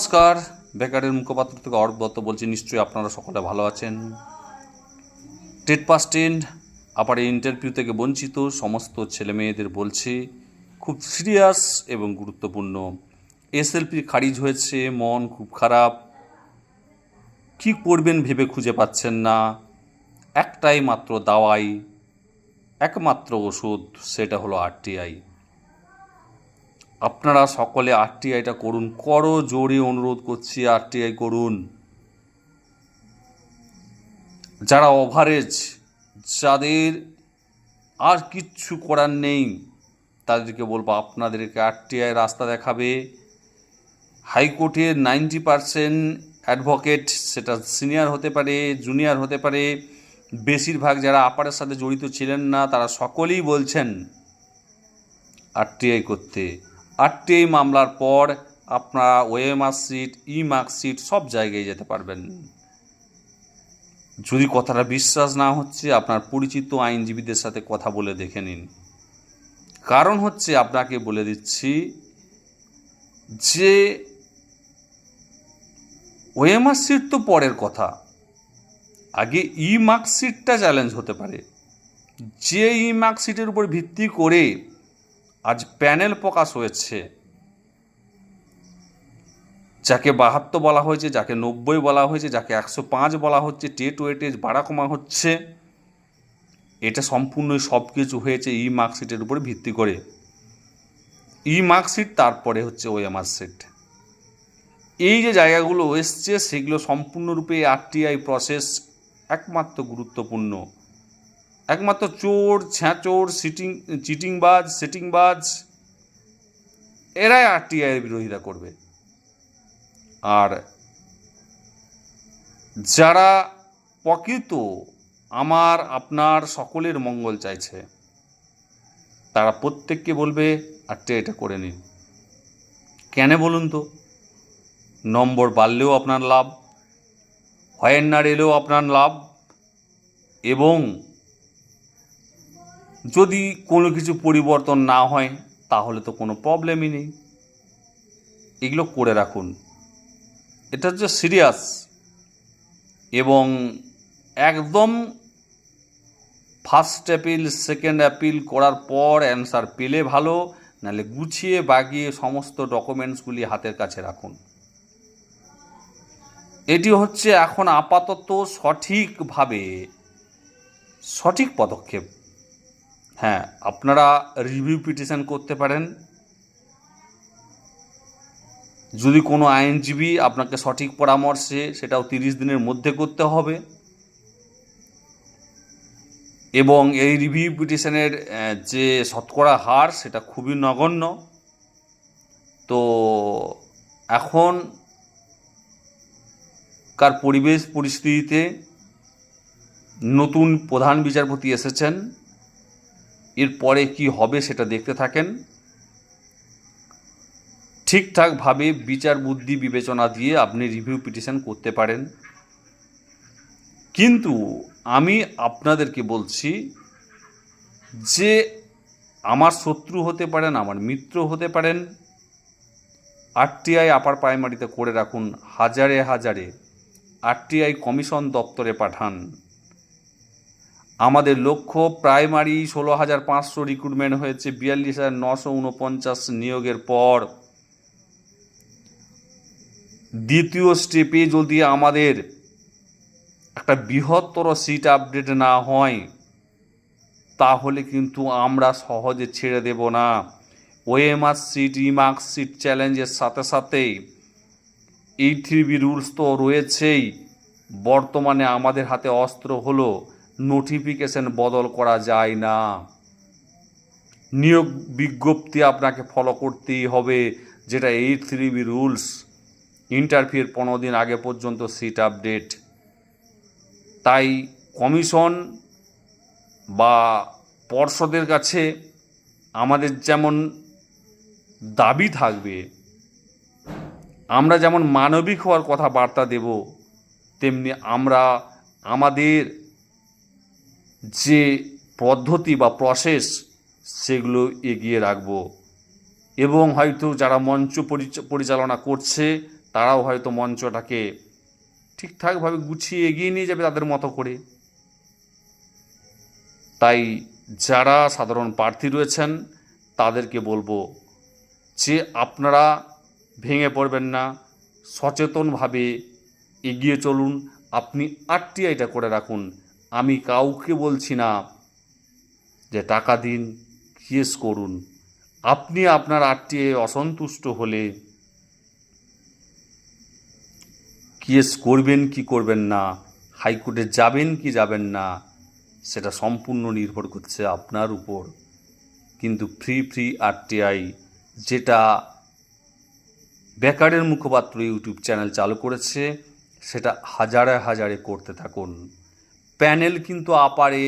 নমস্কার। বেকারের মুখপাত্র থেকে অর্ক দত্ত বলছি, নিশ্চয়ই আপনারা সকলে ভালো আছেন। টেট পাস টেন আবার ইন্টারভিউ থেকে বঞ্চিত, সমস্ত ছেলে মেয়েদের বলছি, খুব সিরিয়াস এবং গুরুত্বপূর্ণ। এসএলপি খারিজ হয়েছে, মন খুব খারাপ। কি করবেন ভেবে খুঁজে পাচ্ছেন না। একটাই মাত্র দাওয়াই, একমাত্র ওষুধ, সেটা হলো আরটিআই আপনারা সকলে আরটিআইটা করুন। করো, জোরে অনুরোধ করছি আরটিআই করুন। যারা ওভারেজ যাদের আর কিচ্ছু করার নেই, তাদেরকে বলব আপনাদেরকে আরটিআই রাস্তা দেখাবে। হাইকোর্টের নাইনটি পারসেন্ট অ্যাডভোকেট সেটা সিনিয়র হতে পারে জুনিয়র হতে পারে। বেশিরভাগ যারা আপারের সাথে জড়িত ছিলেন না, তারা সকলেই বলছেন আরটিআই করতে। আরটিআই মামলার পর আপনারা ওএমআর সিট ই মার্কশিট সব জায়গায় যেতে পারবেন। যদি কথাটা বিশ্বাস না হচ্ছে, আপনার পরিচিত আইনজীবীদের সাথে কথা বলে দেখে নিন। কারণ হচ্ছে আপনাকে বলে দিচ্ছি যে, ওএমআর সিট তো পরের কথা। আগে ই মার্কশিটটা চ্যালেঞ্জ হতে পারে। যে ই মার্কশিটের উপর ভিত্তি করে আজ প্যানেল প্রকাশ হয়েছে। যাকে বাহাত্তর বলা হয়েছে, যাকে নব্বই বলা হয়েছে, যাকে একশো পাঁচ বলা হচ্ছে টেট ওয়েটেজ বাড়া কমা হচ্ছে। এটা সম্পূর্ণই সব কিছু হয়েছে ই মার্কশিটের উপরে ভিত্তি করে। ই মার্কশিট তারপরে হচ্ছে ওএমআর সিট। এই যে জায়গাগুলো এসছে, সেগুলো সম্পূর্ণরূপে আরটিআই প্রসেস একমাত্র গুরুত্বপূর্ণ। একমাত্র চোর ছ্যাঁচোর সিটিং চিটিংবাজ সেটিংবাজ এরাই আরটিআই এর বিরোধিতা করবে। আর যারা প্রকৃত আমার, আপনার সকলের মঙ্গল চাইছে, তারা প্রত্যেককে বলবে আরটিআইটা করে নিন। কেন বলুন তো? নম্বর বাড়লেও আপনার লাভ হয়েন্নার এলেও আপনার লাভ, এবং যদি কোনো কিছু পরিবর্তন না হয়, তাহলে তো কোনো প্রবলেমই নেই। এগুলো করে রাখুন। এটা হচ্ছে সিরিয়াস এবং একদম ফার্স্ট অ্যাপিল সেকেন্ড অ্যাপিল করার পর অ্যান্সার পেলে ভালো, নাহলে গুছিয়ে বাগিয়ে সমস্ত ডকুমেন্টসগুলি হাতের কাছে রাখুন। এটি হচ্ছে এখন আপাতত সঠিকভাবে সঠিক পদক্ষেপ। হ্যাঁ আপনারা রিভিউ পিটিশন করতে পারেন। যদি কোনো আইনজীবী আপনাকে সঠিক পরামর্শে সেটাও তিরিশ দিনের মধ্যে করতে হবে এবং এই রিভিউ পিটিশনের যে শতকরা হার সেটা খুবই নগণ্য, তো এখন কার পরিবেশ পরিস্থিতিতে নতুন প্রধান বিচারপতি এসেছেন। এরপরে কি হবে সেটা দেখতে থাকেন। ঠিকঠাকভাবে বিচার বুদ্ধি বিবেচনা দিয়ে আপনি রিভিউ পিটিশন করতে পারেন। কিন্তু আমি আপনাদেরকে বলছি যে আমার শত্রু হতে পারেন, আমার মিত্র হতে পারেন আরটিআই আপার প্রাইমারিতে করে রাখুন, হাজারে হাজারে আরটিআই কমিশন দপ্তরে পাঠান। আমাদের লক্ষ্য প্রাইমারি ষোলো হাজার পাঁচশো রিক্রুটমেন্ট হয়েছে, বিয়াল্লিশ হাজার নশো উনপঞ্চাশ নিয়োগের পর। দ্বিতীয় স্টেপে যদি আমাদের একটা বৃহত্তর সিট আপডেট না হয়, তাহলে কিন্তু আমরা সহজে ছেড়ে দেব না। ওএমআর সিট ইমার্ক সিট চ্যালেঞ্জের সাথে সাথে এই থ্রি বি রুলস তো রয়েছেই। বর্তমানে আমাদের হাতে অস্ত্র হলো নোটিফিকেশন বদল করা যায় না। নিয়োগ বিজ্ঞপ্তি আপনাকে ফলো করতেই হবে, যেটা এইট থ্রি বি রুলস ইন্টারভিউর পনেরো দিন আগে পর্যন্ত সিট আপডেট তাই কমিশন বা পর্ষদের কাছে আমাদের যেমন দাবি থাকবে, আমরা যেমন মানবিক হওয়ার কথা বার্তা দেব, তেমনি আমরা আমাদের যে পদ্ধতি বা প্রসেস সেগুলো এগিয়ে রাখব। এবং হয়তো যারা মঞ্চ পরিচালনা করছে, তারাও হয়তো মঞ্চটাকে ঠিকঠাকভাবে গুছিয়ে এগিয়ে নিয়ে যাবে তাদের মতো করে। তাই যারা সাধারণ প্রার্থী রয়েছেন, তাদেরকে বলব যে আপনারা ভেঙে পড়বেন না, সচেতনভাবে এগিয়ে চলুন। আপনি আটটি আরটিআইটা করে রাখুন। আমি কাউকে বলছি না যে টাকা দিন, কেস করুন। আপনি আপনার আরটিআই অসন্তুষ্ট হলে কেস করবেন কি করবেন না, হাইকোর্টে যাবেন কি যাবেন না, সেটা সম্পূর্ণ নির্ভর করছে আপনার উপর। কিন্তু ফ্রি ফ্রি আরটিআই যেটা বেকারের মুখপাত্র ইউটিউব চ্যানেল চালু করেছে, সেটা হাজারে হাজারে করতে থাকুন। প্যানেল কিন্তু আপারে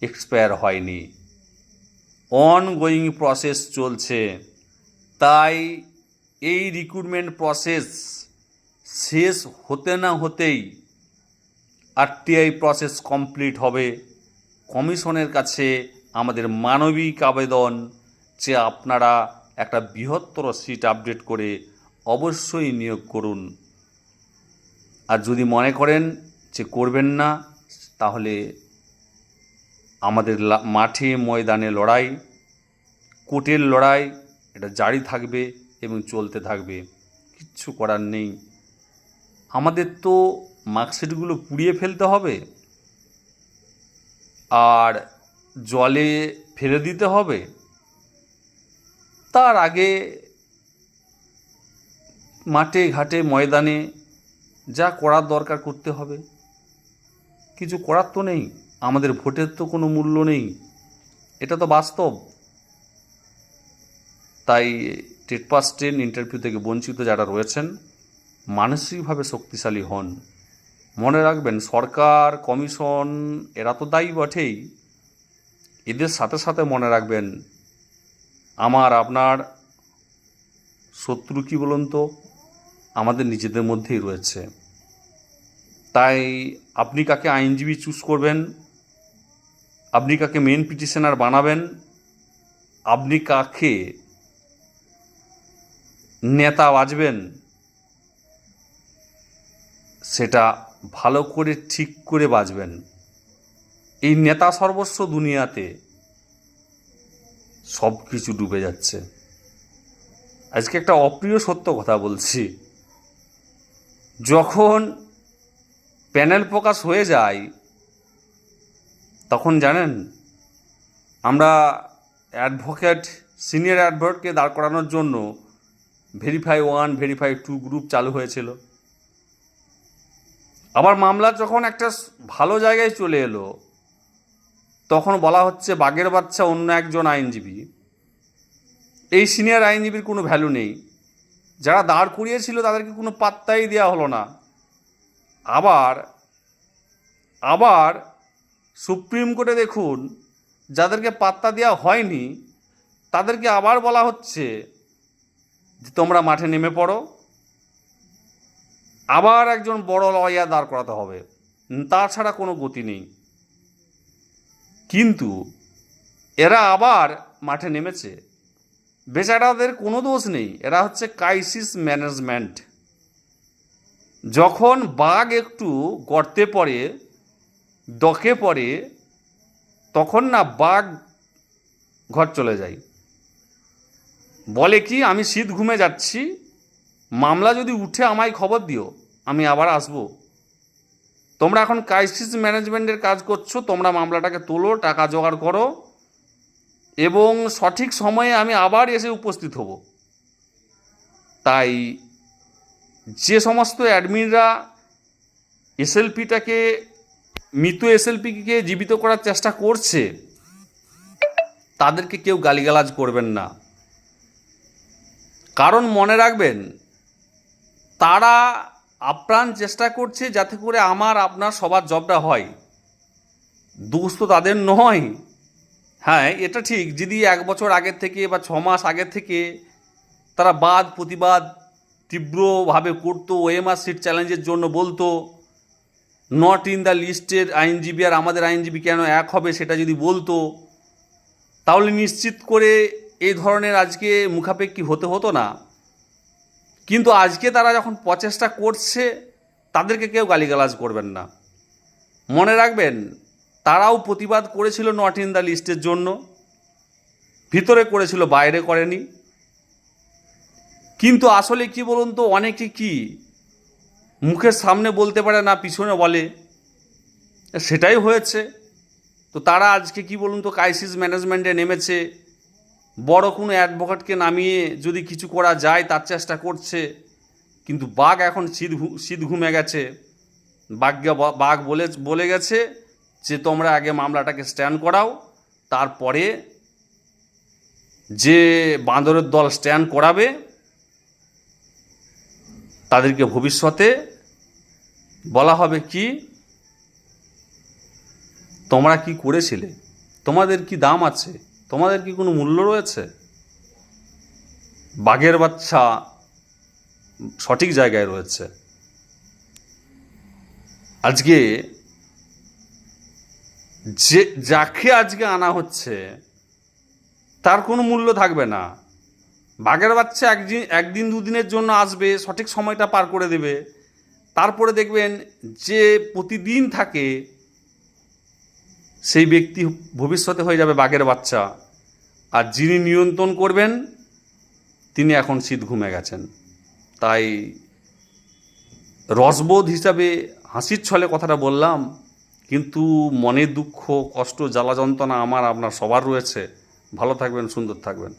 এক্সপায়ার হয়নি। অনগোয়িং প্রসেস চলছে। তাই এই রিক্রুটমেন্ট প্রসেস শেষ হতে না হতেই আরটিআই প্রসেস কমপ্লিট হবে। কমিশনের কাছে আমাদের মানবিক আবেদন যে আপনারা একটা বৃহত্তর সিট আপডেট করে অবশ্যই নিয়োগ করুন। আর যদি মনে করেন যে করবেন না, তাহলে আমাদের মাঠে ময়দানে লড়াই, কোর্টের লড়াই, এটা জারি থাকবে এবং চলতে থাকবে। কিচ্ছু করার নেই। আমাদের তো মার্কশিটগুলো পুড়িয়ে ফেলতে হবে। আর জলে ফেলে দিতে হবে। তার আগে মাঠে ঘাটে ময়দানে যা করার দরকার করতে হবে। কিছু করার তো নেই, আমাদের ভোটের তো কোনো মূল্য নেই। এটা তো বাস্তব। তাই টেট পাস টেন ইন্টারভিউ থেকে বঞ্চিত যারা রয়েছেন, মানসিকভাবে শক্তিশালী হন। মনে রাখবেন, সরকার, কমিশন, এরা তো দায়ী বটেই। এদের সাথে সাথে মনে রাখবেন, আমার, আপনার শত্রু কি বলুন তো? আমাদের নিজেদের মধ্যেই রয়েছে। তাই আপনি কাকে আইনজীবী চুজ করবেন? আপনি কাকে মেন পিটিশনার বানাবেন? আপনি কাকে নেতা বাজবেন সেটা ভালো করে ঠিক করে বাজবেন এই নেতা সর্বস্ব দুনিয়াতে সব কিছু ডুবে যাচ্ছে। আজকে একটা অপ্রিয় সত্য কথা বলছি। যখন প্যানেল প্রকাশ হয়ে যায়, তখন জানেন, আমরা অ্যাডভোকেট, সিনিয়র অ্যাডভোকেটকে দাঁড় করানোর জন্য verify one, verify two group চালু হয়েছিল। আবার মামলা যখন একটা ভালো জায়গায় চলে এলো, তখন বলা হচ্ছে বাগের বাচ্চা অন্য একজন আইনজীবী। এই সিনিয়র আইনজীবীর কোনো ভ্যালু নেই। যারা দাঁড় করিয়েছিল তাদেরকে কোনো পাত্তাই দেওয়া হলো না। আবার আবার সুপ্রিম কোর্টে দেখুন, যাদেরকে পাত্তা দেওয়া হয়নি, তাদেরকে আবার বলা হচ্ছে যে তোমরা মাঠে নেমে পড়ো। আবার একজন বড় লয়ার দাঁড় করাতে হবে। তাছাড়া কোনো গতি নেই। কিন্তু এরা আবার মাঠে নেমেছে। বেচারাদের কোনো দোষ নেই। এরা হচ্ছে ক্রাইসিস ম্যানেজমেন্ট যখন বাঘ একটু গর্তে পড়ে ডকে পড়ে, তখন না বাঘ ঘর চলে যায়। বলে কি, আমি শীত ঘুমে যাচ্ছি, মামলা যদি উঠে আমায় খবর দিও, আমি আবার আসব। তোমরা এখন ক্রাইসিস ম্যানেজমেন্টের কাজ করছ, তোমরা মামলাটাকে তোলো, টাকা জোগাড় করো এবং সঠিক সময়ে আমি আবার এসে উপস্থিত হব। তাই যে সমস্ত অ্যাডমিনরা এসএলপিটাকে, মৃত এসএলপিকে জীবিত করার চেষ্টা করছে, তাদেরকে কেউ গালিগালাজ করবেন না। কারণ মনে রাখবেন, তারা আপ্রাণ চেষ্টা করছে যাতে করে আমার, আপনার সবার জবটা হয়। দোষ তো তাদের নয়। হ্যাঁ এটা ঠিক, যদি এক বছর আগের থেকে বা ছ মাস আগের থেকে তারা বাদ, প্রতিবাদ তীব্রভাবে করতো, ওএমআর সিট চ্যালেঞ্জের জন্য বলতো। নট ইন দ্য লিস্টের আইনজীবী আর আমাদের আইনজীবী কেন এক হবে সেটা যদি বলতো, তাহলে নিশ্চিত করে এই ধরনের আজকে মুখাপেক্ষি হতে হতো না। কিন্তু আজকে তারা যখন প্রচেষ্টা করছে, তাদেরকে কেউ গালিগালাজ করবেন না। মনে রাখবেন, তারাও প্রতিবাদ করেছিল নট ইন দ্য লিস্টের জন্য, ভিতরে করেছিল, বাইরে করেনি। কিন্তু আসলে কি বলুন তো, অনেকে কি মুখের সামনে বলতে পারে না, পিছনে বলে? সেটাই হয়েছে। তো তারা আজকে কি বলুন তো ক্রাইসিস ম্যানেজমেন্টে নেমেছে। বড় কোনো অ্যাডভোকেটকে নামিয়ে যদি কিছু করা যায়, তার চেষ্টা করছে। কিন্তু বাঘ এখন শীত শীত ঘুমে গেছে। বাঘকে বাঘ বলে বলে গেছে যে, তোমরা আগে মামলাটাকে স্ট্যান্ড করাও। তারপরে যে বাঁদরের দল স্ট্যান্ড করাবে তাদেরকে ভবিষ্যতে বলা হবে কি, তোমরা কি করেছিলে? তোমাদের কি দাম আছে? তোমাদের কি কোনো মূল্য রয়েছে? বাঘের বাচ্চা সঠিক জায়গায় রয়েছে। আজকে যে, যাকে আজকে আনা হচ্ছে, তার কোনো মূল্য থাকবে না। বাঘের বাচ্চা একদিন একদিন দুদিনের জন্য আসবে, সঠিক সময়টা পার করে দেবে। তারপরে দেখবেন যে প্রতিদিন থাকে, সেই ব্যক্তি ভবিষ্যতে হয়ে যাবে বাঘের বাচ্চা। আর যিনি নিয়ন্ত্রণ করবেন, তিনি এখন শীত ঘুমে গেছেন। তাই রসবোধ হিসাবে হাসির ছলে কথাটা বললাম, কিন্তু মনের দুঃখ, কষ্ট, জ্বালা যন্ত্রণা আমার, আপনার সবার রয়েছে। ভালো থাকবেন, সুন্দর থাকবেন।